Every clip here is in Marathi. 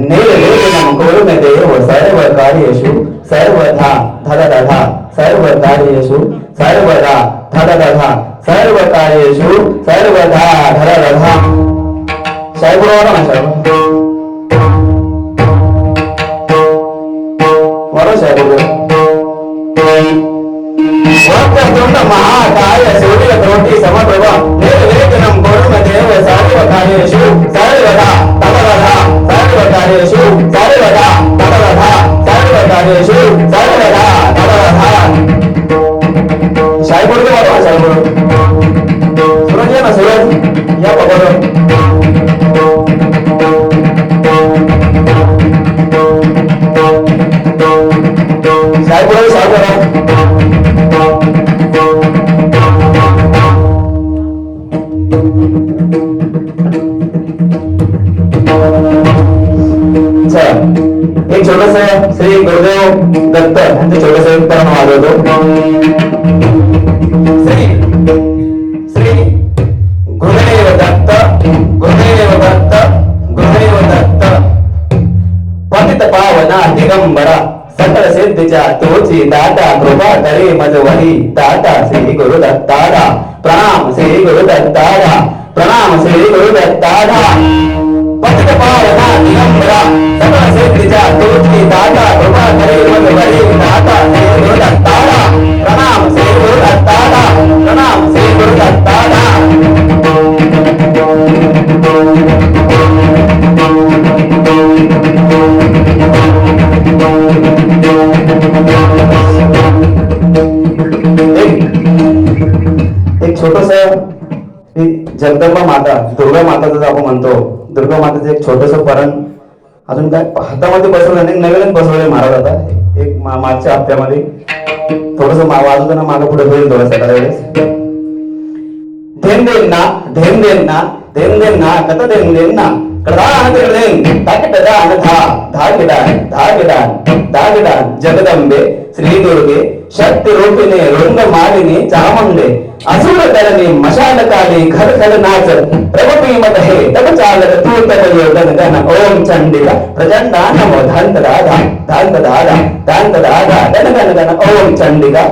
निर्विघ्नं कुरु मे देव सर्वकार्येषु सर्वधा धदधधा सर्वकार्येषु सर्वदा धदधधा सर्वकार्येषु सर्वधा धदधधा साहेब बरोबर Vayan a saber. Ya, papá. छोटस श्री गुरुदेव दत्त यांचे छोटस उत्पन्न वाजवतो તુલસી દાતા કૃપા કરે મધવરી દાતા શ્રી ગુરુ प्रणाम પ્રણામ શ્રી ગુરુ प्रणाम પ્રણામ શ્રી ગુરુ દત્તારા પતિત પાવના નિયમ સકળ શ્રી ત્રિજા તુલસી દાતા કૃપા કરે મધવરી દાતા जगदंबा माता दुर्गा माता जसं आपण म्हणतो दुर्गा माताचं एक छोटस परण अजून काय हातामध्ये बसवलं नाही नवीनच बसवले महाराज आता एक मागच्या हप्त्यामध्ये. थोडस वाजवताना मागे पुढे होईल थोडस एखाद्या वेळेस. धेन देन ना धेन देन ना धेन देन ना कथा धेन देन ना कडदान तिकडदेन ताकिट दान धा धा गिडान धा गिडान धा गिडान जगदंबे श्री दुर्गे शक्ती रूपिणे रुंग मालिनी चामुंडे असुर करणे मशाल काली घर घर नाच प्रभुपी मत हे तप चालक तू तप योगन गण ओम चंडिका प्रचंडा नमो धंत दादा धंत दादा धंत दादा गण गण गण ओम चंडिका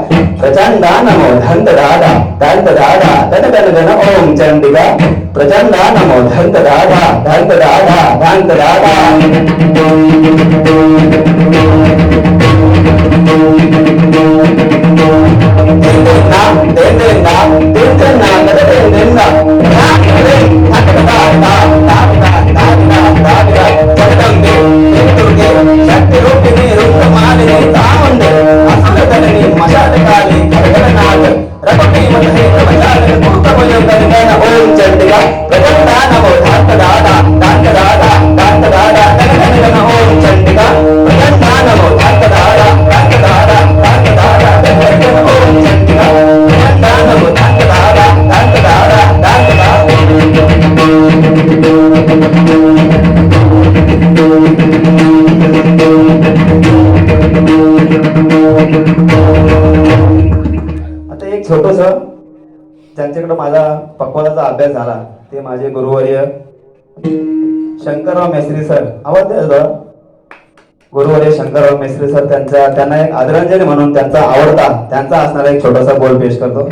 प्रचंडा नमो धंत दादा धंत दादा गण गण गण ओम चंडिका प्रचंडा नमो धंत दादा धंत दादा धंत दादा एक छोटस ज्यांच्याकडे माझा पक्वादाचा अभ्यास झाला ते माझे गुरुवर्य शंकरराव मेसरी सर आवाज द्यायचा गुरुवर्य शंकरराव मेसरी सर त्यांचा त्यांना एक आदरांजली म्हणून त्यांचा आवडता त्यांचा असणारा एक छोटासा बोल पेश करतो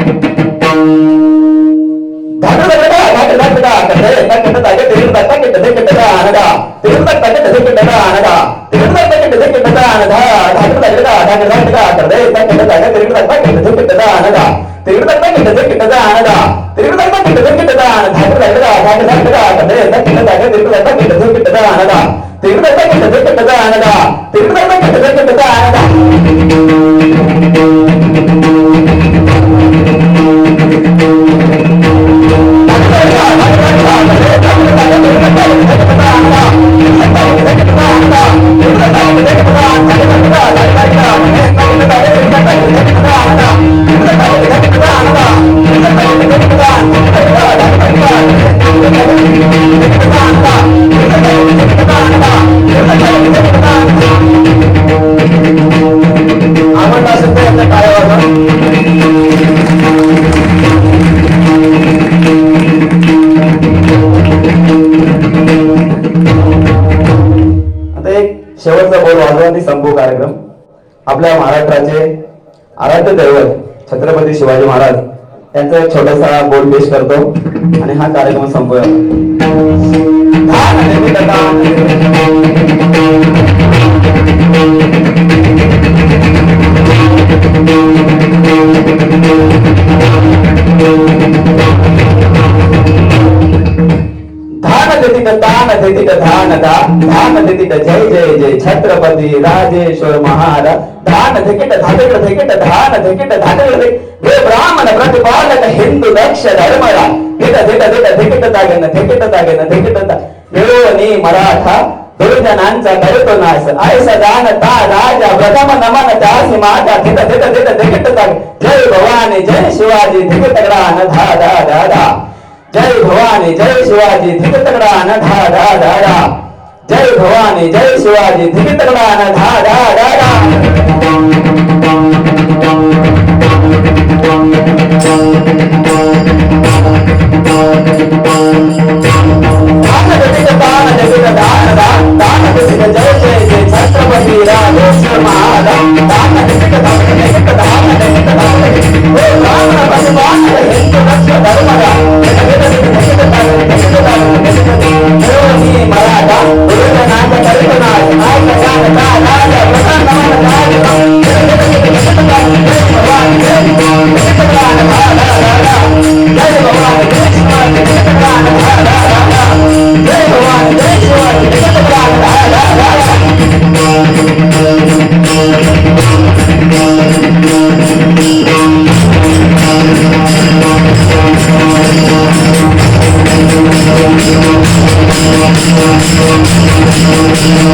शेवटचा बोल वाजवा आणि संपू कार्यक्रम. आपल्या महाराष्ट्राचे आराध्य दैवत छत्रपती शिवाजी महाराज यांचा एक छोटासा बोल पेश करतो आणि हा कार्यक्रम संपूया. धान देवी दान. धान देतिक धान दा धान जय जय जय छत्रपती राजेश्वर महाराज. धान धिकिट धातिक धिकिट धान धिकिट धातिक धिक हे ब्राह्मण प्रतिपालक हिंदू दक्ष धर्मरा धिट धिट धिट धिकिट तागेन धिकिट तागेन धिकिट ता मिळवणी मराठा दुर्जनांचा करतो नाश आयसा दान ता राजा प्रथम नमन त्यासी माता धिट धिट धिट धिकिट ताग जय भवानी जय शिवाजी धिकिट ग्रान धा धा भवानी जय शिवाजी धिक तगडा न धा धा धा धा. जय भवानी जय शिवाजी धिक तगडा न धा धा धा धा.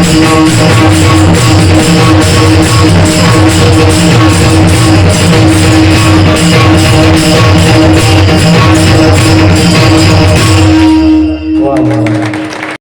Thank you.